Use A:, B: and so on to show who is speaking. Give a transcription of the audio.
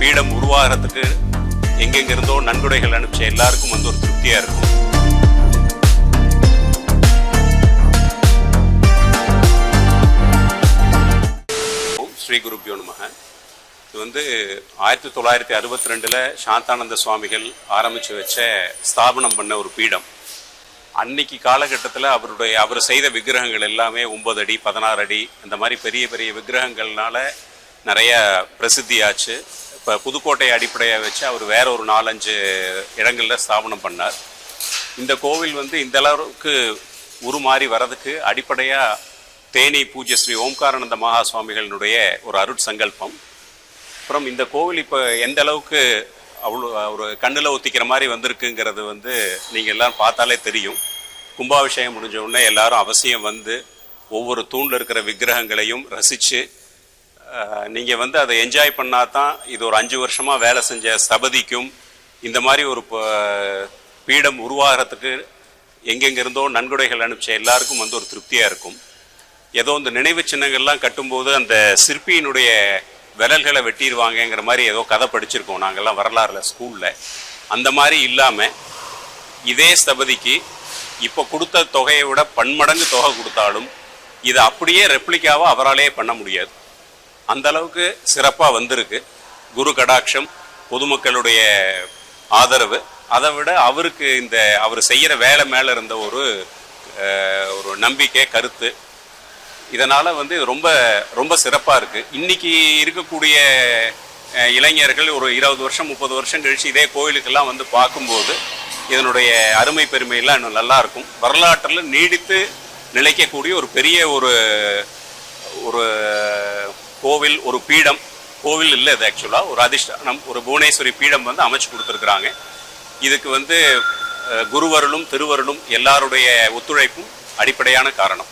A: பீடம் உருவாகிறதுக்கு எங்கெங்க இருந்தோ நன்கொடைகள் அனுப்பிச்ச எல்லாருக்கும் வந்து ஒரு திருப்தியா இருக்கும். ஸ்ரீ குருப்பியோ நமக. இது வந்து ஆயிரத்தி தொள்ளாயிரத்தி அறுபத்தி ரெண்டில் சாந்தானந்த சுவாமிகள் ஆரம்பித்து வச்ச ஸ்தாபனம் பண்ண ஒரு பீடம். அன்னைக்கு காலகட்டத்தில் அவருடைய அவர் செய்த விக்கிரகங்கள் எல்லாமே ஒன்பது அடி பதினாறு அடி அந்த மாதிரி பெரிய பெரிய விக்கிரகங்கள்னால நிறைய பிரசித்தியாச்சு. இப்போ புதுக்கோட்டையை அடிப்படையாக வச்சு அவர் வேற ஒரு நாலஞ்சு இடங்களில் ஸ்தாபனம் பண்ணார். இந்த கோவில் வந்து இந்த அளவுக்கு உருமாறி வர்றதுக்கு அடிப்படையாக தேனி பூஜ்ய ஸ்ரீ ஓம்காரானந்த மகா சுவாமிகளினுடைய ஒரு அருட்சங்கல்பம் அப்புறம் இந்த கோவில் இப்போ எந்த அளவுக்கு அவ்வளோ ஒரு கண்ணில் ஒத்திக்கிற மாதிரி வந்திருக்குங்கிறது வந்து நீங்கள் எல்லாம் பார்த்தாலே தெரியும். கும்பாபிஷேகம் முடிஞ்ச உடனே எல்லாரும் அவசியம் வந்து ஒவ்வொரு தூணில் இருக்கிற விக்கிரகங்களையும் ரசித்து நீங்கள் வந்து அதை என்ஜாய் பண்ணால் தான் இது ஒரு அஞ்சு வருஷமாக வேலை செஞ்ச ஸ்தபதிக்கும் இந்த மாதிரி ஒரு ப- பீடம் உருவாகிறதுக்கு எங்கெங்கிருந்தோ நன்கொடைகள் அனுப்பிச்ச எல்லாருக்கும் வந்து ஒரு திருப்தியாக இருக்கும். ஏதோ இந்த நினைவு சின்னங்கள்லாம் கட்டும்போது அந்த சிற்பியினுடைய விரல்களை வெட்டிடுவாங்கங்கிற மாதிரி ஏதோ கதை படிச்சிருக்கோம். நாங்கள்லாம் வரலாறுல ஸ்கூலில். அந்த மாதிரி இல்லாமல் இதே ஸ்தபதிக்கு இப்போ கொடுத்த தொகையை விட பன்மடங்கு தொகை கொடுத்தாலும் இதை அப்படியே ரெப்ளிக்காவாக அவராலே பண்ண முடியாது. அந்த அளவுக்கு சிறப்பாக வந்திருக்கு. குரு கடாட்சம் பொதுமக்களுடைய ஆதரவு. அதை விட அவருக்கு இந்த அவர் செய்கிற வேலை மேலே இருந்த ஒரு ஒரு நம்பிக்கை கருத்து. இதனால் வந்து ரொம்ப ரொம்ப சிறப்பாக இருக்குது இன்னைக்கு இருக்கக்கூடிய இளைஞர்கள் ஒரு இருபது வருஷம் முப்பது வருஷம் கழித்து இதே கோயிலுக்கெல்லாம் வந்து பார்க்கும்போது இதனுடைய அருமை பெருமையெல்லாம் இன்னும் நல்லாயிருக்கும் வரலாற்றில் நீடித்து நிலைக்கக்கூடிய ஒரு பெரிய ஒரு ஒரு கோவில் ஒரு பீடம். கோவில் இல்லை இது ஆக்சுவலாக ஒரு அதிஷ்டானம் ஒரு புவனேஸ்வரி பீடம் வந்து அமைச்சு கொடுத்துருக்குறாங்க. இதுக்கு வந்து குருவருளும் திருவருளும் எல்லாருடைய ஒத்துழைப்பும் அடிப்படையான காரணம்.